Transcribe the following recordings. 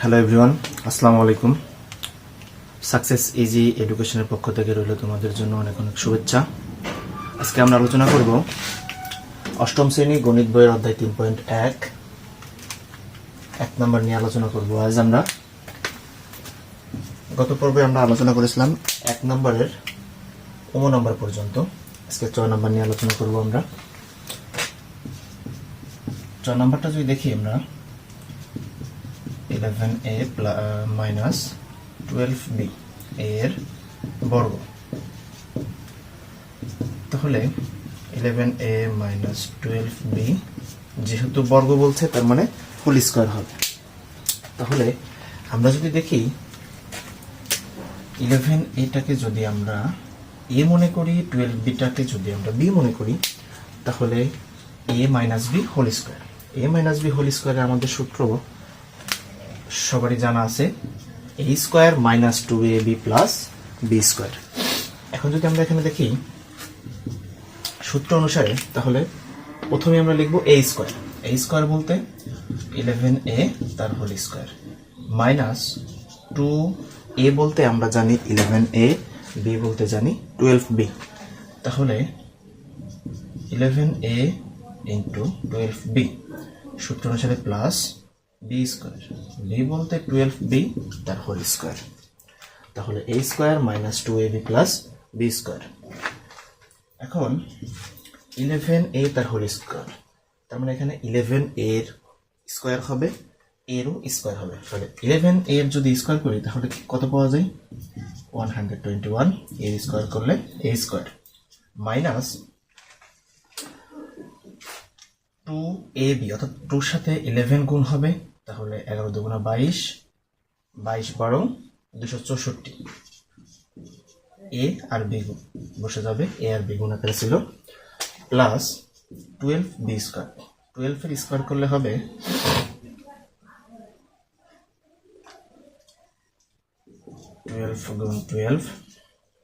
Hello everyone আসসালামু আলাইকুম success easy এডুকেশনের পক্ষ থেকে রইল তোমাদের জন্য অনেক অনেক শুভেচ্ছা। আজকে আমরা আলোচনা করব অষ্টম শ্রেণি গণিত বইয়ের অধ্যায় তিন পয়েন্ট এক। এক নম্বর নিয়ে আলোচনা করব আজ আমরা। গত পর্বে আমরা আলোচনা করেছিলাম এক নম্বরের ওম নম্বর পর্যন্ত। আজকে ছয় নম্বর নিয়ে আলোচনা করব আমরা। ছয় নম্বরটা যদি দেখি আমরা। Eleven A minus twelve B এর বর্গ তাহলে ইলেভেন এ মাইনাস যেহেতু বর্গ বলছে, তার মানে ফুল স্কোয়ার হবে। তাহলে আমরা যদি দেখি ইলেভেন এটাকে যদি আমরা এ মনে করি টুয়েলভ বিটাকে যদি আমরা বি মনে করি, তাহলে A minus B whole square A minus B whole স্কোয়ারের আমাদের সূত্র সবারই জানা আছে A square minus two A B plus B square এখন যদি আমরা এখানে দেখি সূত্র অনুসারে, তাহলে প্রথমে আমরা লিখব এ স্কোয়ার এ স্কোয়ার বলতে ইলেভেন এ তার whole square minus two A বলতে আমরা জানি ইলেভেন এ বি বলতে জানি টুয়েলভ বি তাহলে eleven A into twelve B সূত্র অনুসারে প্লাস বি স্কোয়ার বি বলতে টুয়েলভ বি তার হোল স্কোয়ার তাহলে A square minus two A B plus B square এখন ইলেভেন এ তার হোল স্কোয়ার তার মানে এখানে ইলেভেন এর স্কোয়ার হবে এরও স্কোয়ার হবে। তাহলে ইলেভেন এর যদি স্কোয়ার করি, তাহলে কত পাওয়া যায়? ওয়ান হান্ড্রেড টোয়েন্টি ওয়ানের স্কোয়ার করলে A square minus two A B, অর্থাৎ টুর সাথে ইলেভেন গুণ হবে, তাহলে এগারো দুগুণা বাইশ বাইশ বারো, দুশো চৌষট্টি। এ আর বি বসে যাবে, এ আর বি গুণ আকারে ছিল প্লাস টুয়েলভ বি স্কোয়ার টুয়েলভের স্কোয়ার করলে হবে টুয়েলভ গুণ টুয়েলভ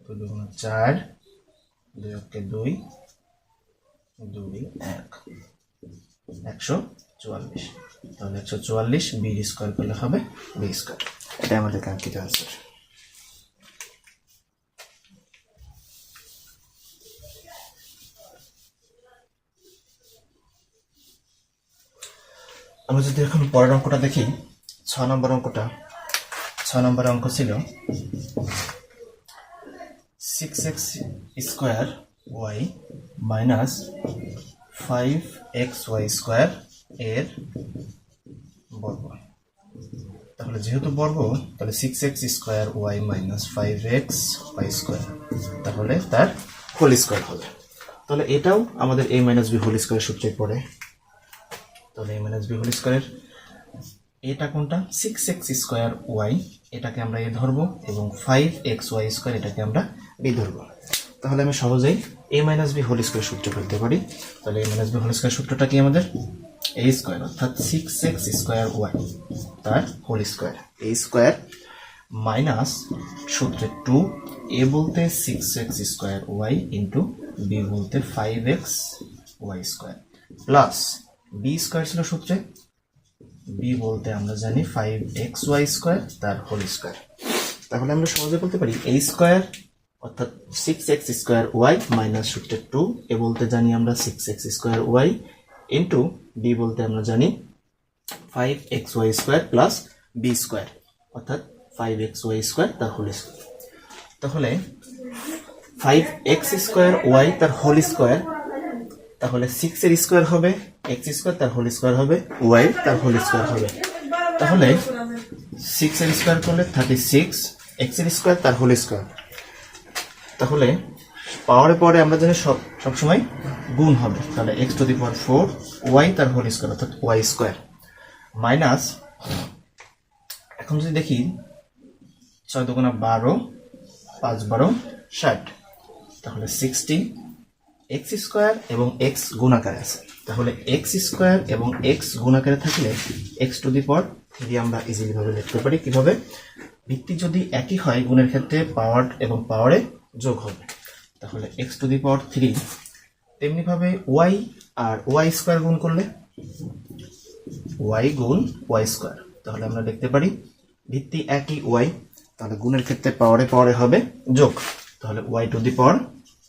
দুই দুগুণ চার, দুই অক্ষে দুই দুই এক। একশো চুয়াল্লিশ। তাহলে একশো চুয়াল্লিশ বি স্কোয়ার করলে হবে বি স্কোয়ার এটা আমাদের কাঙ্ক্ষিত আনসার আমরা যদি এখন পরের অঙ্কটা দেখি, ছ নম্বর অঙ্কটা। ছ নম্বর অঙ্ক ছিল six X square Y minus five X Y square এর বর্গ। তাহলে যেহেতু বর্গ, তাহলে six X square Y minus five X Y square তাহলে তার হোল স্কোয়ার হবে। তাহলে এটাও আমাদের A minus B whole square সূত্রে পড়ে তাহলে এ মাইনাস বি হোল স্কোয়ারের এটা কোনটা? সিক্স এক্স স্কোয়ার ওয়াই এটাকে আমরা এ ধরবো এবং ফাইভ এক্স ওয়াই স্কোয়ার এটাকে আমরা বি ধরবো। তাহলে আমি সহজেই A minus B whole square সূত্র করতে পারি। তাহলে A minus B whole square সূত্রটা কি আমাদের? এ স্কোয়ার অর্থাৎ সিক্স এক্স স্কোয়ার ওয়াই তার whole square A square minus সূত্রে টু এ বলতে six X square Y into B বলতে five X Y square plus B square ছিল সূত্রে। বি বলতে আমরা জানি ফাইভ এক্স ওয়াই স্কোয়ার তার হোল স্কোয়ার তাহলে আমরা সহজে বলতে পারি এই স্কোয়ার অর্থাৎ six X square Y minus সূত্রে টু এ বলতে জানি আমরা six X square Y into B বলতে আমরা জানি five X Y square plus B square অর্থাৎ ফাইভ এক্স ওয়াই স্কোয়ার তার হোল স্কোয়ার তাহলে ফাইভ এক্স স্কোয়ার ওয়াই তার হোল স্কোয়ার তাহলে সিক্স এর স্কোয়ার হবে এক্স স্কোয়ার তার হোল স্কোয়ার হবে ওয়াই তার হোল স্কোয়ার হবে। তাহলে সিক্স এর স্কোয়ার করলে থার্টি সিক্স এক্সের স্কোয়ার তার হোল স্কোয়ার তাহলে পাওয়ারে পরে আমরা জানি সব সবসময় গুণ হবে। তাহলে X to the power four Y তার হোল স্কোয়ার অর্থাৎ ওয়াই স্কোয়ার মাইনাস এখন যদি দেখি, ছয় দুগুণা বারো, পাঁচ বারো, ষাট, তাহলে সিক্সটি এক্স স্কোয়ার এবং এক্স গুণাকারে আছে। তাহলে এক্স স্কোয়ার এবং এক্স গুণাকারে থাকলে X to the power three আমরা ইজিলি ভাবে লিখতে পারি। কীভাবে? ভিত্তি যদি একই হয়, গুণের ক্ষেত্রে পাওয়ার এবং পাওয়ারে যোগ হবে। তাহলে X to the power three তেমনিভাবে ওয়াই আর ওয়াই স্কোয়ার গুণ করলে ওয়াই গুণ ওয়াই স্কোয়ার তাহলে আমরা দেখতে পারি ভিত্তি একই ওয়াই তাহলে গুণের ক্ষেত্রে পাওয়ারে পাওয়ারে হবে যোগ। তাহলে Y to the power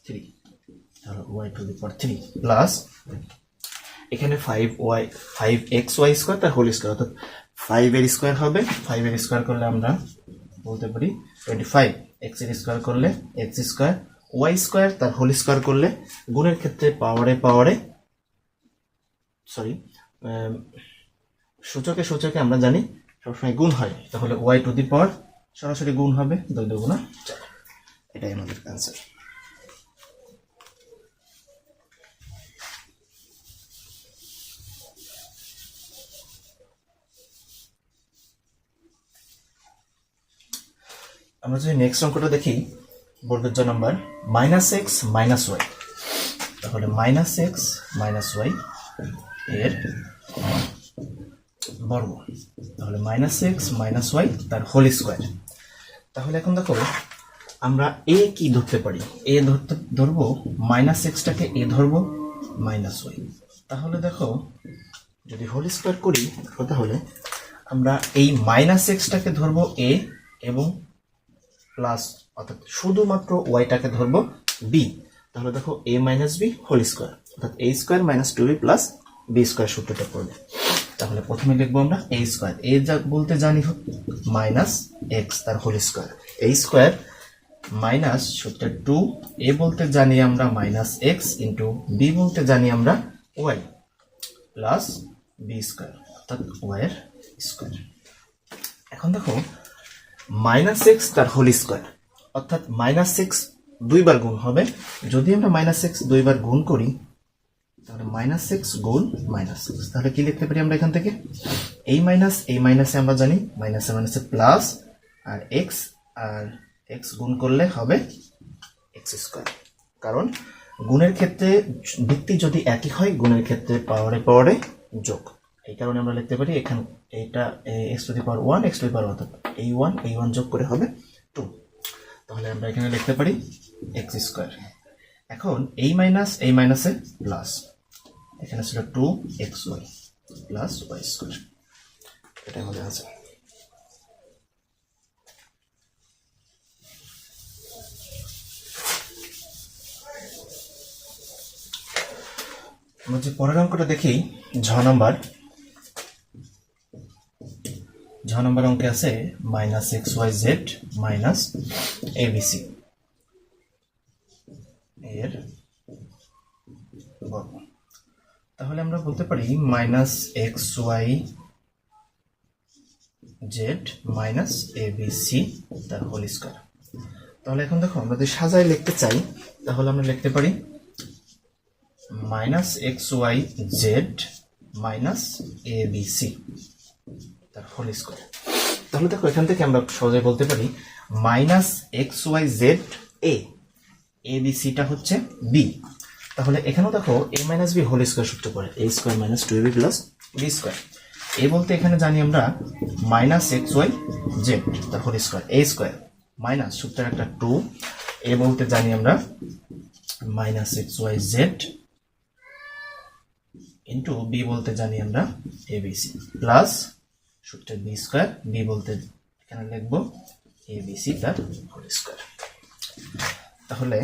three তাহলে Y to the power three plus এখানে five Y five X Y square তার হোল স্কোয়ার অর্থাৎ ফাইভ এর স্কোয়ার হবে। ফাইভ এর স্কোয়ার করলে আমরা বলতে পারি টোয়েন্টি ফাইভ এক্সের স্কোয়ার করলে এক্স স্কোয়ার ওয়াই স্কোয়ার তার হোল স্কোয়ার করলে গুণের ক্ষেত্রে পাওয়ারে পাওয়ারে সরি সূচকে সূচকে আমরা জানি সবসময় গুণ হয়, তাহলে ওয়াই টু দি পাওয়ার সরাসরি গুণ হবে দুই চার। এটাই আমাদের অ্যান্সার আমরা যদি নেক্সট অঙ্কটা দেখি, বর্গের number minus X minus Y তাহলে মাইনাস এক্স মাইনাস ওয়াই এর বর্গ। তাহলে মাইনাস এক্স মাইনাস ওয়াই তার হোল স্কোয়ার তাহলে এখন দেখো, আমরা এ কি ধরতে পারি? এ ধরতে, ধরবো মাইনাস এক্সটাকে এ ধরবো মাইনাস ওয়াই তাহলে দেখো, যদি হোল স্কোয়ার করি, তাহলে আমরা এই মাইনাস এক্সটাকে ধরবো এ এবং প্লাস অর্থাৎ শুধুমাত্র ওয়াইটাকে ধরবো বি তাহলে দেখো A minus B whole square অর্থাৎ A square minus two B plus B square সূত্রটা পড়বে। তাহলে প্রথমে লিখব আমরা এ স্কোয়ার এ যা বলতে জানি মাইনাস এক্স তার whole square A square minus সূত্র টু এ বলতে জানি আমরা মাইনাস এক্স ইন্টু বি বলতে জানি আমরা ওয়াই প্লাস বি স্কোয়ার অর্থাৎ ওয়াইয়ের স্কোয়ার এখন দেখো মাইনাস এক্স তার হোল স্কোয়ার অর্থাৎ মাইনাস এক্স দুইবার গুণ হবে। যদি আমরা মাইনাস এক্স দুইবার গুণ করি, তাহলে মাইনাস এক্স গুণ মাইনাস এক্স তাহলে কি লিখতে পারি আমরা এখান থেকে? এই মাইনাস এই মাইনাসে আমরা জানি মাইনাসে মাইনাসে প্লাস আর এক্স আর এক্স গুণ করলে হবে এক্স স্কোয়ার কারণ, গুণের ক্ষেত্রে ভিত্তি যদি একই হয়, গুণের ক্ষেত্রে পাওয়ারে পাওয়ারে যোগ। এই কারণে আমরা লিখতে পারি এখানে এইটা X to the power one X to the power অর্থাৎ এই ওয়ান এই ওয়ান যোগ করে হবে টু তাহলে আমরা এখানে লিখতে পারি এক্স স্কোয়ার এখন এই মাইনাস এই মাইনাসে প্লাস এখানে ছিল two X Y plus Y square এটা আমাদের আছে আমরা যে পরের অঙ্কটা দেখি, ঝ নাম্বার ঝ নম্বর অঙ্কে আছে minus X Y Z minus A B C এর তাহলে আমরা বলতে পারি minus X Y Z minus A B C তার হোল স্কোয়ার তাহলে এখন দেখো, আমরা যদি সাজায় লিখতে চাই, তাহলে আমরা লিখতে পারি minus X Y Z minus A B C তার হোল স্কোয়ার তাহলে দেখো, এখান থেকে আমরা সহজে বলতে পারি minus X Y Z A A B সিটা হচ্ছে বি তাহলে এখানেও দেখো A minus B whole square সূত্র পড়ে A square minus two B plus B square A বলতে এখানে জানি আমরা মাইনাস এক্স ওয়াই জেড তার whole square A square minus সূত্রের একটা টু এ বলতে জানি আমরা minus X Y Z into B বলতে জানি আমরা এবিসি প্লাস সূত্রের বি স্কোয়ার, বি বলতে এখানে লিখব এ বি সি তার হোল স্কোয়ার তাহলে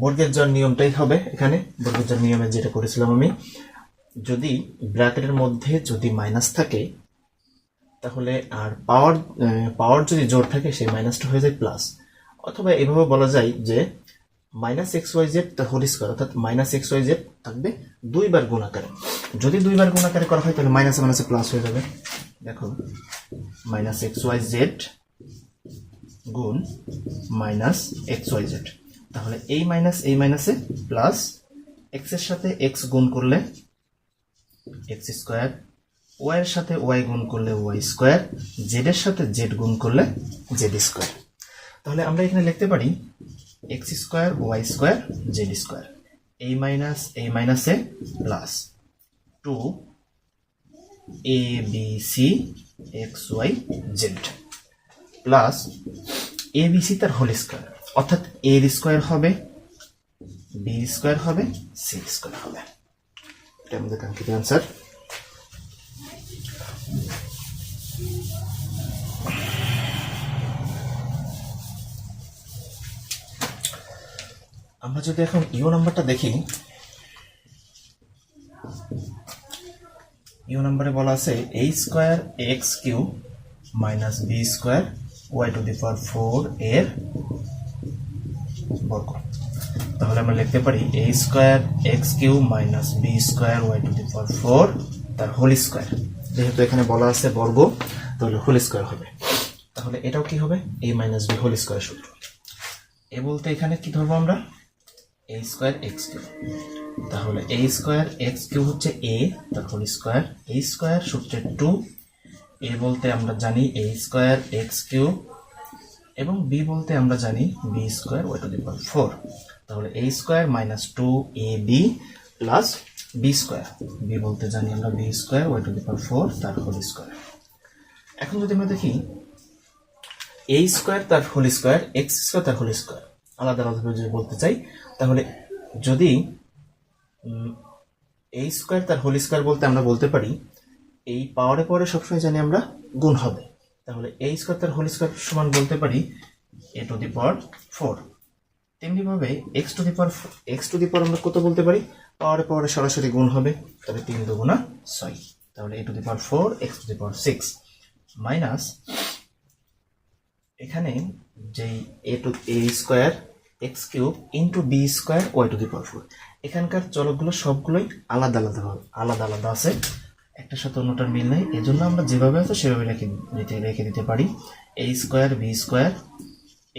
বর্গের জন নিয়মটাই হবে এখানে। বর্গের নিয়মে যেটা করেছিলাম আমি, যদি ব্র্যাকেটের মধ্যে যদি মাইনাস থাকে, তাহলে আর পাওয়ার পাওয়ার যদি জোর থাকে, সেই মাইনাসটা হয়ে যায় প্লাস অথবা এভাবে বলা যায় যে minus X Y Z whole square অর্থাৎ মাইনাস এক্স ওয়াই জেড থাকবে দুইবার গুণ যদি দুইবার গুণ আকারে করা হয়, তাহলে মাইনাসে মাইনাসে প্লাস হয়ে যাবে। দেখো মাইনাস এক্স ওয়াই জেড গুণ মাইনাস এক্স ওয়াই জেড তাহলে এই মাইনাস এই মাইনাসে প্লাস এক্সের সাথে এক্স গুণ করলে এক্স স্কোয়ার ওয়াই এর সাথে ওয়াই গুণ করলে ওয়াই স্কোয়ার জেড এর সাথে জেড গুণ করলে জেড স্কোয়ার তাহলে আমরা এখানে লিখতে পারি X square Y square Z square এই মাইনাস এই মাইনাসে plus two A B C X Y Z plus A B C তার হোল স্কোয়ার অর্থাৎ এর স্কোয়ার হবে বি স্কোয়ার হবে সি স্কোয়ার হবে। এটা আমাদের কাঙ্ক্ষিত অ্যান্সার আমরা যদি এখন ইউ নাম্বারটা দেখি ইউ নাম্বারে বলা আছে A square X Q minus B square Y to the power four এর বর্গ তাহলে আমরা লিখতে পারি A square X Q minus B square Y to the power four তার হোল স্কোয়ার যেহেতু এখানে বলা আছে বর্গ, তাহলে হোল স্কোয়ার হবে। তাহলে এটাও কি হবে? A minus B whole square সূত্র। এ বলতে এখানে কি ধরবো আমরা? এ স্কোয়ার এক্স কিউ তাহলে এ স্কোয়ার এক্স কিউ হচ্ছে এ তার হোল স্কোয়ার এ স্কোয়ার সূত্রে টু এ বলতে আমরা জানি এ স্কোয়ার এক্স কিউ এবং বি বলতে আমরা জানি B square Y to the four তাহলে A square minus two A B plus B square B বলতে জানি আমরা B square Y to the four তার হোল স্কোয়ার এখন যদি আমরা দেখি এ স্কোয়ার তার হোল স্কোয়ার এক্স স্কোয়ার তার হোল স্কোয়ার আলাদা আলাদাভাবে যদি বলতে চাই, তাহলে যদি এ স্কোয়ার তার হোল স্কোয়ার বলতে আমরা বলতে পারি, এই পাওয়ারে পরে সবসময় জানি আমরা গুণ হবে। তাহলে এ স্কোয়ার তার হোল স্কোয়ার সমান বলতে পারি A to the power four তেমনিভাবে X to the power X to the power আমরা কত বলতে পারি? পাওয়ারে পাওয়ারে সরাসরি গুণ হবে, তাহলে তিন দুগুণা ছয়। তাহলে A to the power four X to the power six minus এখানে যেই A two A square X cube into B square Y to the power four এখানকার চলকগুলো সবগুলোই আলাদা আলাদা হবে আলাদা আলাদা আছে। একটা সাথে অন্যটার মিল নেই। এজন্য আমরা যেভাবে আছে সেভাবে রেখে রেখে দিতে পারি। A square B square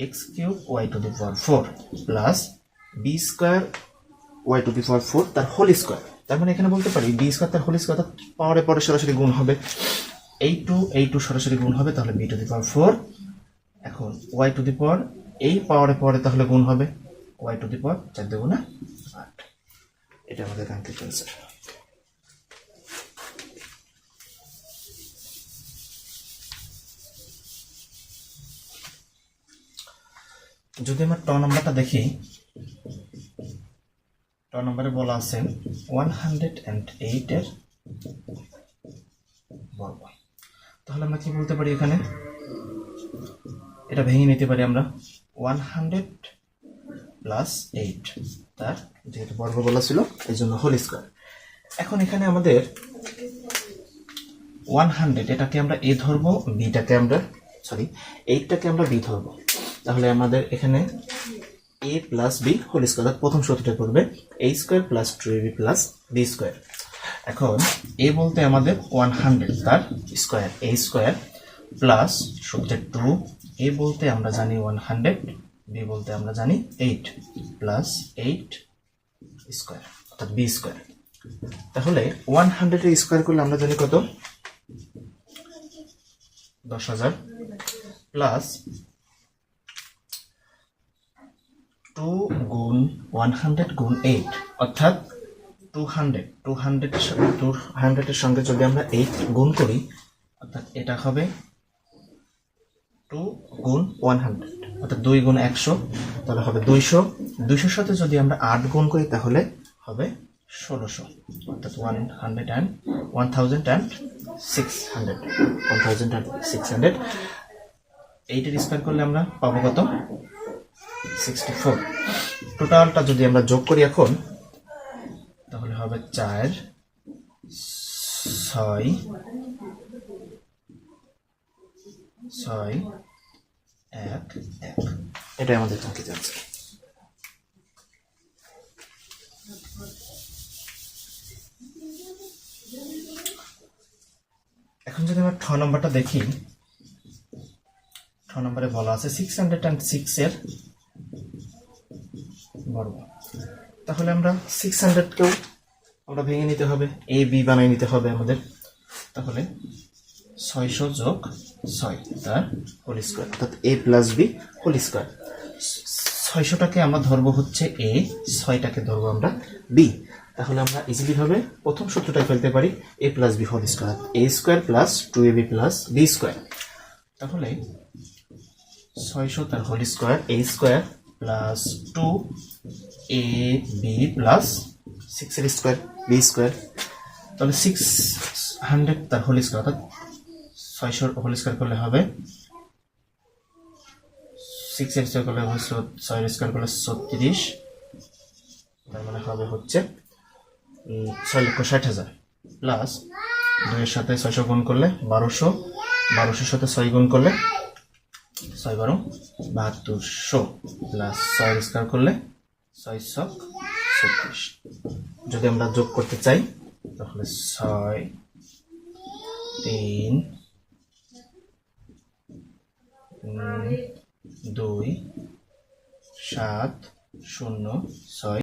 X cube Y to the power four plus B square Y to the power four তার হোল স্কোয়ার তার মানে এখানে বলতে পারি বি স্কোয়ার তার হোল স্কোয়ার পাওয়ারে পরে সরাসরি গুণ হবে। এই টু এই টু সরাসরি গুণ হবে, তাহলে B to the power four এখন ওয়াই টু দি পাওয়ার এই পাওয়ারে পরে তাহলে গুণ হবে। ওয়াই টু দি পাওয়ার চার দেবো আট এটা আমাদের কাঙ্ক্ষিত অ্যান্সার যদি আমরা ট নাম্বারটা দেখি, ট নম্বরে বলা আছে ওয়ান হান্ড্রেড অ্যান্ড এইটের বর্গ। তাহলে আমরা কি বলতে পারি এখানে? এটা ভেঙে নিতে পারি আমরা ওয়ান হান্ড্রেড প্লাস এইট তার যেহেতু বর্গ বলা ছিল এই জন্য হোল স্কোয়ার এখন এখানে আমাদের ওয়ান হান্ড্রেড এটাকে আমরা এ ধরবো বিটাকে আমরা সরি এইটটাকে আমরা বি ধরবো। তাহলে আমাদের এখানে A plus B whole square প্রথম সূত্রটা করবে A square plus two B plus B square এখন এ বলতে আমাদের ওয়ান হান্ড্রেড তার স্কোয়ার এ স্কোয়ার প্লাস সূত্রের টু এ বলতে আমরা জানি ওয়ান হান্ড্রেড বি বলতে আমরা জানি এইট প্লাস এইট স্কোয়ার, অর্থাৎ বি স্কোয়ার। তাহলে ওয়ান হান্ড্রেডের স্কোয়ার করলে আমরা জানি কত? দশ হাজার প্লাস টু গুণ ওয়ান হান্ড্রেড গুণ এইট, অর্থাৎ টু হান্ড্রেড। টু হান্ড্রেডের সঙ্গে, টু হান্ড্রেডের সঙ্গে যদি আমরা এইট গুণ করি, অর্থাৎ এটা হবে টু গুণ ওয়ান হান্ড্রেড। অর্থাৎ দুই গুণ একশো, তাহলে হবে দুইশো। দুইশোর সাথে যদি আমরা আট গুণ করি, তাহলে হবে ষোলোশো। অর্থাৎ one hundred and one thousand and six hundred one thousand and six hundred এইটের স্কোয়ার করলে আমরা পাবো কত? সিক্সটি ফোর টোটালটা যদি আমরা যোগ করি এখন, তাহলে হবে চার, ছয় ছয় এক এক। এটাই আমাদের কাঙ্ক্ষিত আছে এখন যদি আমরা ঠ নম্বরটা দেখি ছ নম্বরে বলা আছে সিক্স হান্ড্রেড অ্যান্ড সিক্স এর বর্গ। তাহলে আমরা সিক্স হান্ড্রেডকেও আমরা ভেঙে নিতে হবে এ বি বানিয়ে নিতে হবে আমাদের। তাহলে ছয়শো যোগ ছয়, তার হোল স্কোয়ার অর্থাৎ A plus B whole square ছয়শোটাকে আমরা ধরবো হচ্ছে এ ছয়টাকে ধরবো আমরা বি তাহলে আমরা ইজিলি ভাবে প্রথম সূত্রটা ফেলতে পারি A plus B whole square A square plus two A B plus B square তাহলে ছয়শো তার whole square A square plus two A B plus সিক্সের স্কোয়ার বি স্কোয়ার তাহলে সিক্স হান্ড্রেড তার হোল স্কোয়ার অর্থাৎ ছয়শোর হোল স্কোয়ার করলে হবে। সিক্সের স্কোয়ার করলে হবে ছয়ের স্কোয়ার করলে ছত্রিশ। হবে হচ্ছে ছয় লক্ষ ষাট হাজার। প্লাস দুইয়ের সাথে ছয়শো গুণ করলে বারোশো। বারোশোর সাথে ছয় গুণ করলে ছয় বারো বাহাত্তরশো। প্লাস ছয় স্কোয়ার করলে ছয় ছক ছত্রিশ। যদি আমরা যোগ করতে চাই তাহলে ছয় তিন, দুই সাত শূন্য ছয়।